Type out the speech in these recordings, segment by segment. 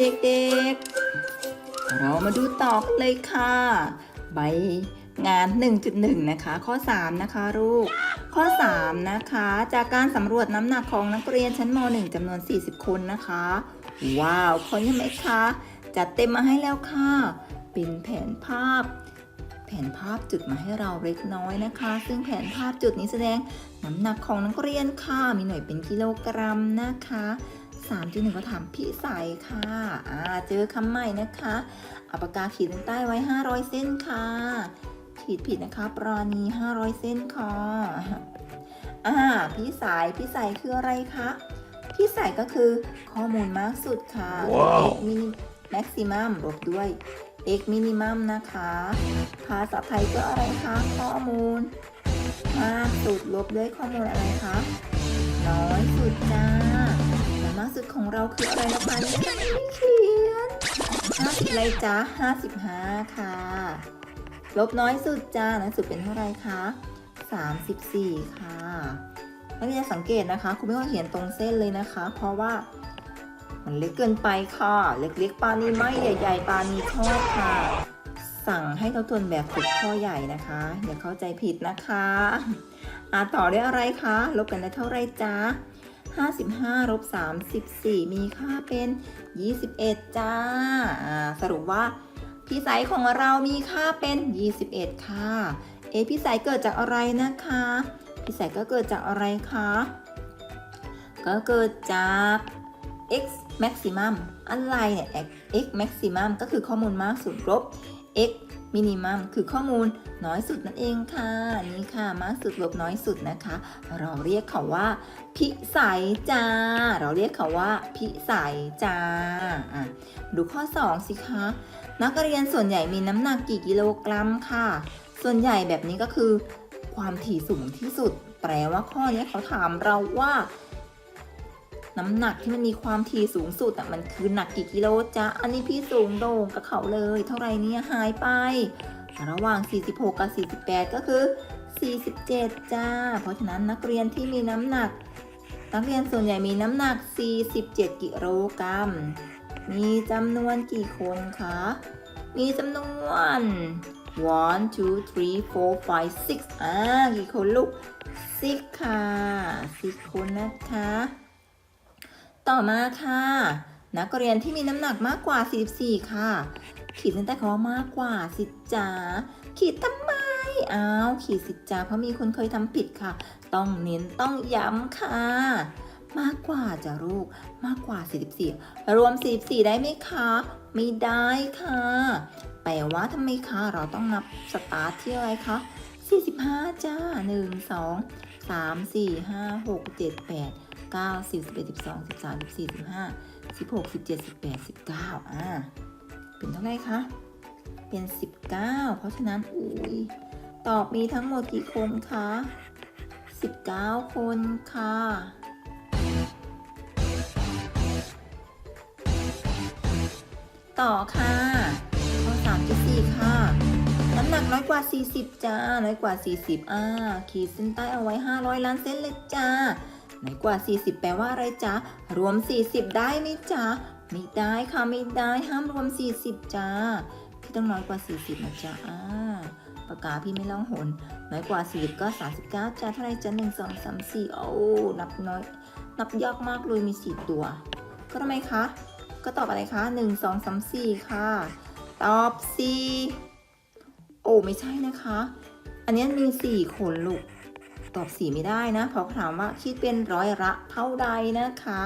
เด็กๆ เรามาดูต่อกันเลยค่ะ ใบงาน 1.1 นะคะ ข้อ 3 นะคะลูก ข้อ 3 นะคะ จากการสำรวจน้ำหนักของนักเรียนชั้นม .1 จำนวน 40 คนนะคะ ว้าวคนยังไหมคะ จัดเต็มมาให้แล้วค่ะ เป็นแผนภาพ แผนภาพจุดมาให้เราเล็กน้อยนะคะ ซึ่งแผนภาพจุดนี้แสดงน้ำหนักของนักเรียนค่ะ มีหน่วยเป็นกิโลกรัมนะคะ 3.1ก็ถามพี่ใสค่ะอ่าเจอคำใหม่นะคะเอาปากกาขีดเส้นใต้ไว้ 500 เส้นค่ะ ขีดผิดนะคะปราณี500 เส้นค่ะอ่าพี่สายพี่สายคืออะไรคะพี่สายก็คือข้อมูลมากสุดค่ะว้าว x min maximum ลบด้วย x minimum นะคะ ภาษาไทยก็อะไรคะข้อมูลมากสุดลบด้วยข้อมูลอะไรคะน้อยสุดจ้าและมากสุด ของเราคืออะไรนะคะนี่ยังไม่เขียน50อะไรจ้า55ค่ะ ลบน้อยสุดจ้าน้อยสุดเป็นเท่าไรคะ34ค่ะนักเรียนสังเกตนะคะคุณไม่ต้องเขียนตรงเส้นเลยนะคะ เพราะว่ามันเล็กเกินไปค่ะ เล็กๆปานีไม่ใหญ่ ๆ ปานีชอบค่ะ สั่งให้ทบทวนแบบฝึกข้อใหญ่นะคะอย่าเข้าใจผิดนะคะ อ่าต่อด้วยอะไรคะ ลบกันได้เท่าไรจ๊ะ 55ลบ34 มีค่าเป็น 21 จ้าอ่าสรุปว่า พี่สายของเรามีค่าเป็น 21 ค่ะ เอพี่สายเกิดจากอะไรนะคะ พี่สายก็เกิดจากอะไรคะ ก็เกิดจาก x maximum อะไรเนี่ย x maximum ก็คือข้อมูลมากสุดลบ x minimum คือข้อมูลน้อยสุดนั่นเองค่ะนี่ค่ะมากสุดลบน้อยสุดนะคะ เราเรียกเขาว่า พิสัยจ้า เราเรียกเขาว่า พิสัยจ้าดูข้อ 2 สิคะ นักเรียนส่วนใหญ่มีน้ำหนักกี่กิโลกรัมค่ะ ส่วนใหญ่แบบนี้ก็คือ ความถี่สูงที่สุด แปลว่าข้อนี้เขาถามเราว่า น้ำหนักที่มันมีความถี่สูงสุดอะมันคือหนักกี่กิโลจ๊ะ อันนี้พี่สูงโด่งกับเขาเลย เท่าไรเนี่ยหายไป ระหว่าง 46 กับ 48 ก็คือ 47 จ้า เพราะฉะนั้นนักเรียนที่มีน้ำหนัก นักเรียนส่วนใหญ่มีน้ำหนัก 47 กิโลกรัม มีจำนวนกี่คนคะ มีจำนวน one two three four five six อ่ากี่คนลูก six ค่ะ six คนนะคะ ต่อมาค่ะ นักเรียนที่มีน้ำหนักมากกว่า 44 ค่ะ ขีดเส้นใต้คำว่ามากกว่าสิจ๋าขีดทำไมอ้าวขีดสิจ๋าเพราะมีคนเคยทำผิดค่ะ ต้องเน้นต้องย้ำค่ะ มากกว่าจะลูกมากกว่า 44 รวม 44 ได้ไหมคะไม่ได้ค่ะแปลว่าทำไมคะเราต้องนับสตาร์ทที่อะไรคะ45 จ้า 1 2 3 4 5 6 7 8 9 10 11 12 13 14 15 16 17 18 19อ่า เป็นเท่าไหร่คะ เป็น19เพราะฉะนั้นอุ้ยตอบมีทั้งหมดกี่คนคะ19คนค่ะต่อค่ะข้อ3.4 ค่ะ น้ำหนักน้อยกว่า 40 จ้า น้อยกว่า 40 อ่า ขีดเส้นใต้เอาไว้ 500 ล้านเส้นเลยจ้า น้อยกว่า 40 แปลว่าอะไรจ๊ะ รวม 40 ได้ไหมจ๊ะ ไม่ได้ค่ะไม่ได้ห้ามรวม 40จ้า พี่ต้องน้อยกว่า 40นะจ๊ะอ่าปากกาพี่ไม่ล่องหน น้อยกว่า 40 ก็ 39จ้าเท่าไรจ๊ะ1 2 3 4โอ้นับน้อย นับยากมากเลยมี 4 ตัว ก็ทำไมคะ ก็ตอบอะไรคะ 1 2 3 4 ค่ะ ตอบ4โอ้ไม่ใช่นะคะ อันนี้มี 4 คนลูก ตอบ4ไม่ได้นะเพราะถามว่าคิดเป็นร้อยละเท่าใดนะคะ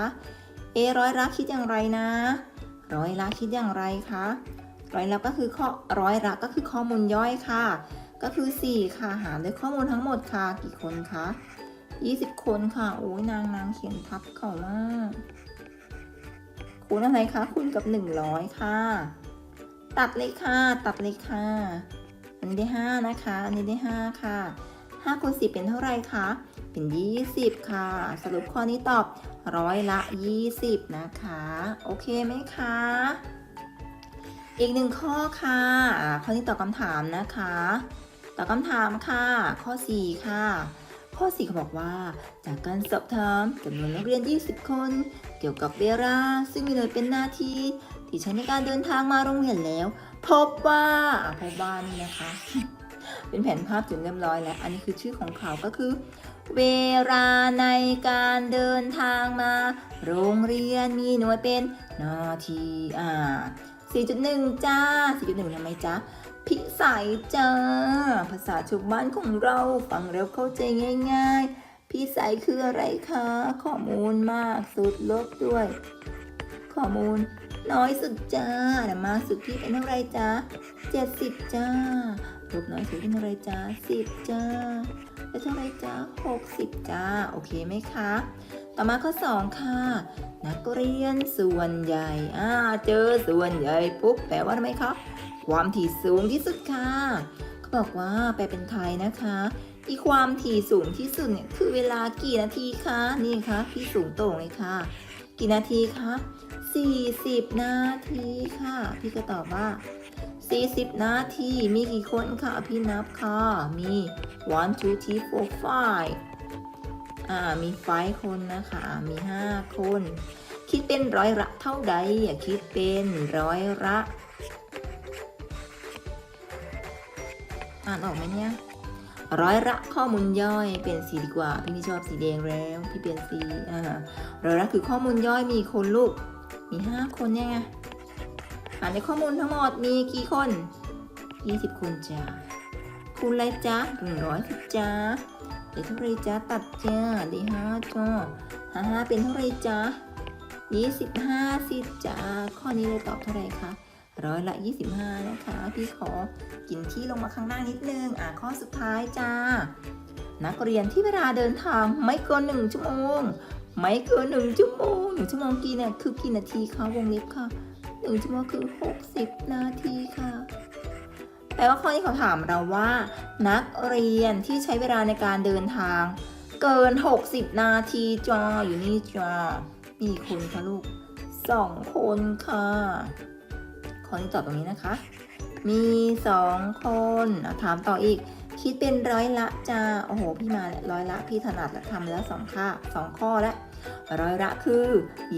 เอร้อยละคิดอย่างไรนะ ร้อยละคิดอย่างไรคะร้อยละก็คือข้อร้อยละก็คือข้อมูลย่อยค่ะ ก็คือ 4 ค่ะหารด้วยข้อมูลทั้งหมดค่ะกี่คนคะ20 คนค่ะโอ้ยนางนางเขียนทับเขามากคูณอะไรคะคูณกับ 100 ค่ะ ตัดเลยค่ะ ตัดเลยค่ะ อันนี้ได้ 5 นะคะ อันนี้ได้ 5 ค่ะ 5คูณ10 เป็นเท่าไรคะ เป็น 20 ค่ะ สรุปข้อนี้ตอบร้อยละ 20 นะคะ โอเคไหมคะ อีกหนึ่งข้อค่ะ ข้อนี้ตอบคำถามนะคะ ตอบคำถามค่ะ ข้อ 4 ค่ะข้อ4เขาบอกว่า จากการสอบถามจำนวนนักเรียน 20 คน เกี่ยวกับเวลา ซึ่งมีหน่วยเป็นนาที ที่ใช้ในการเดินทางมาโรงเรียนแล้ว พบว่าพบว่านี่นะคะ เป็นแผนภาพถึงเรียบร้อยแล้ว อันนี้คือชื่อของเขาก็คือ เวลาในการเดินทางมา โรงเรียนมีหน่วยเป็นนาทีอ่า4.1 จ้า 4.1ทำไมจ๊ะพิสัยจ้า ภาษาชาวบ้านของเราฟังแล้วเข้าใจง่าย ๆ พิสัยคืออะไรคะ ข้อมูลมากสุดลบด้วย ข้อมูลน้อยสุดจ้าแต่มากสุดที่เป็นเท่าไรจ้า 70จ้าลบน้อยสุดเป็นเท่าไรจ้า10จ้าแล้วเท่าไรจ้า60จ้า โอเคไหมคะ ต่อมาข้อ2ค่ะ นักเรียนส่วนใหญ่อ่าเจอส่วนใหญ่ปุ๊บแปลว่าทำไมคะ ความถี่สูงที่สุดค่ะเขาบอกว่าแปลเป็นไทยนะคะอีความถี่สูงที่สุดเนี่ยคือเวลากี่นาทีคะนี่คะพี่สูงโต่งเลยค่ะ กี่นาทีคะ40 นาทีค่ะ พี่ก็ตอบว่า 40 นาที มีกี่คนคะพี่นับค่ะ มี one two three four five อ่า มี five คนนะคะ มี 5 คน คิดเป็นร้อยละเท่าใดอย่าคิดเป็นร้อยละอ่านออกไหมเนี่ย ร้อยละข้อมูลย่อยเปลี่ยนสีดีกว่า พี่นี่ชอบสีแดงแล้วพี่เปลี่ยนสีอ่าร้อยละคือข้อมูลย่อยมีคนลูก มี 5 คนเนี่ยไง อ่านในข้อมูลทั้งหมดมีกี่คน 20 คนจ้าคูณอะไรจ้า110จ้าได้เท่าไรจ้าตัดจ้าได้5จ้าห้าห้าเป็นเท่าไรจ้า25สิจ้าข้อนี้เลยตอบเท่าไรคะร้อยละ 25 นะคะ พี่ขอกินที่ลงมาข้างล่างนิดนึง อ่าข้อสุดท้ายจ้า นักเรียนที่เวลาเดินทางไม่เกินหนึ่งชั่วโมง ไม่เกินหนึ่งชั่วโมงหนึ่งชั่วโมงกี่เนี่ยคือกี่นาทีคะวงเล็บค่ะ หนึ่งชั่วโมงคือ 60 นาทีค่ะ แปลว่าข้อนี้เขาถามเราว่า นักเรียนที่ใช้เวลาในการเดินทาง เกิน 60 นาทีจ้าอยู่นี่จ้ามีกี่คนคะลูกสองคนค่ะข้อนี้ตอบตรงนี้นะคะ มีสองคนอะถามต่ออีก คิดเป็นร้อยละจ้า โอ้โห พี่มาแล้วร้อยละพี่ถนัดแล้วทำแล้วสองค่าสองข้อแล้วร้อยละคือ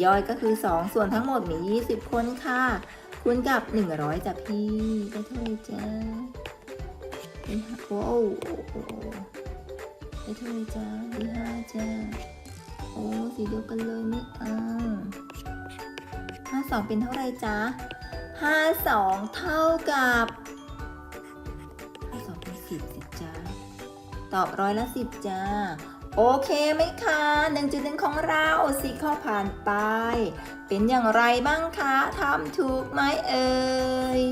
ย่อยก็คือ 2 ส่วนทั้งหมดมี 20 คนค่ะ คูณกับ 100จ้ะพี่ได้เท่าไรจ้าได้ห้าโอ้โอ้โอ้ได้เท่าไรจ้าด้ห้าจ้าโอ้สีเดียวกันเลยไม่เอาห้าสองเป็นเท่าไรจ้าห้าสองเท่ากับห้าสองเป็นสิบสิ จ้าตอบร้อยละสิบจ้า โอเคไหมคะหนึ่งจุดหนึ่งของเราสี่ข้อผ่านไป เป็นอย่างไรบ้างคะทำถูกไหมเอ่ย